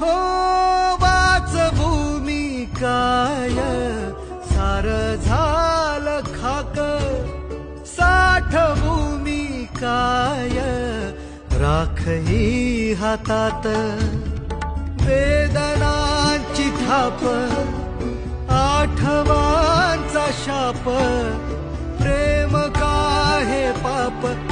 हो वाच भूमी काय? सार झाल खाक. साठ भूमी काय? हातात. वेदनांची थाप. आठवांचा शाप. प्रेम का हे पाप?